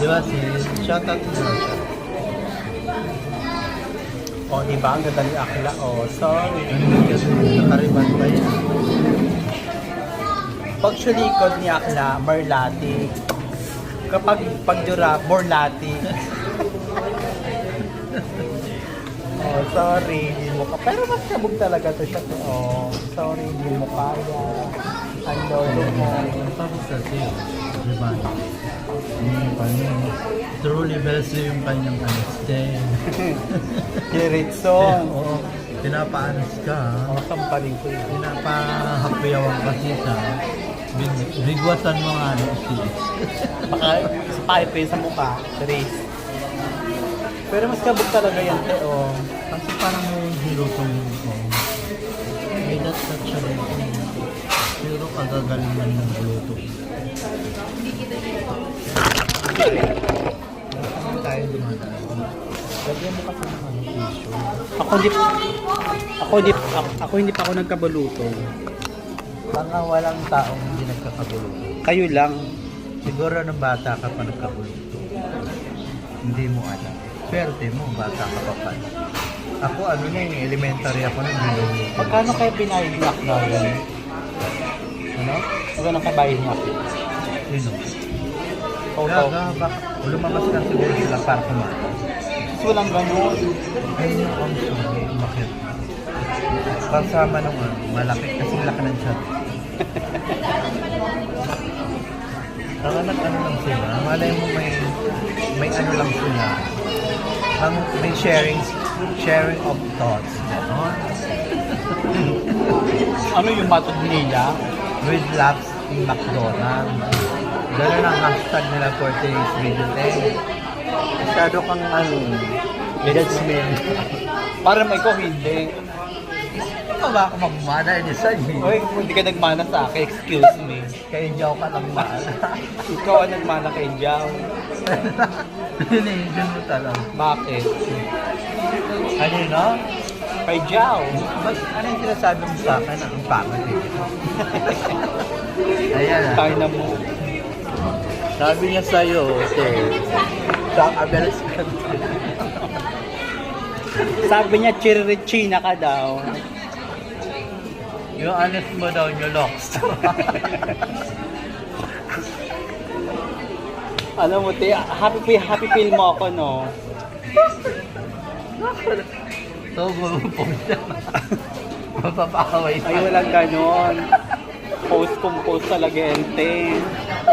Di ba si shoutout mo na siya. O, di ba? Ang ganda Akla. O, sorry. Ano kasi nakariban pa yun. Pag sulikod ni Akla, Marlati. Kapag pagdura, Borlati. oh, sorry, hindi mo ka. Pero mas kabog talaga to siya. Oh, sorry, hindi mo kaya. Tapos kasi, di ba? Yung kanya, truly best yung kanyang ano, stay. Kiritson. Oo, pinapaanos ka. ha? Oh, sampaling ko yun. Pinapahapyawan kasi siya. Big, bigwasan mo nga ano, sis. Baka sa pipe sa mukha, Trace. Pero mas kabog talaga yan, te. Oh. Kasi parang may hilutong ko. May that touch siya rin. Pero kagagalingan ng luto. Tayo dumadaan? Lagyan mo kasi ng ano, tissue. Ako hindi ako hindi ako, ako hindi pa ako nagkabaluto. Baka walang taong hindi nagkakabuluto. Kayo lang. Siguro nung bata ka pa nagkabuluto. Hindi mo alam. Swerte mo, bata ka pa pa. Ako ano na yung elementary ako nung niluluto. Magkano kayo pinayad ni Akla yan? Ano? Magkano kayo bayad ni Akla? Sino? Toto. Lumabas ka siguro sila para kumain. Kasi walang ganun. Yung ang sorry, bakit? Kasama nung ano, malaki kasi laki ng chat. Saka nag ano lang sila, malay mo may may ano lang sila. Ang may sharing sharing of thoughts. Ganon. Ano yung matod nila? With laughs in McDonald's. Ganun ang hashtag nila for today's video. Eh, masyado kang ano, judgment. Para may ko hindi. Ano ba ako magmana ni sa'yo? Oy, hindi ka nagmana sa akin, excuse me. Hindi ako ka lang maala. Ikaw ang nagmana kay Jao. Hinihigil mo talaga. Bakit? Ano yun, no? Kay Jao. Ba't ano yung sinasabi mo sa akin ang pangit eh? Ayan ah. Tayo na mo. Sabi niya sa'yo, okay. Sa abelas ka. Sabi niya, chirichina ka daw. Yung honest mo daw niyo, locks. Alam mo, te, happy, happy feel mo ako, no? so, pumunta. Mapapakaway Ay, walang ganon. Post kung post talaga, ente.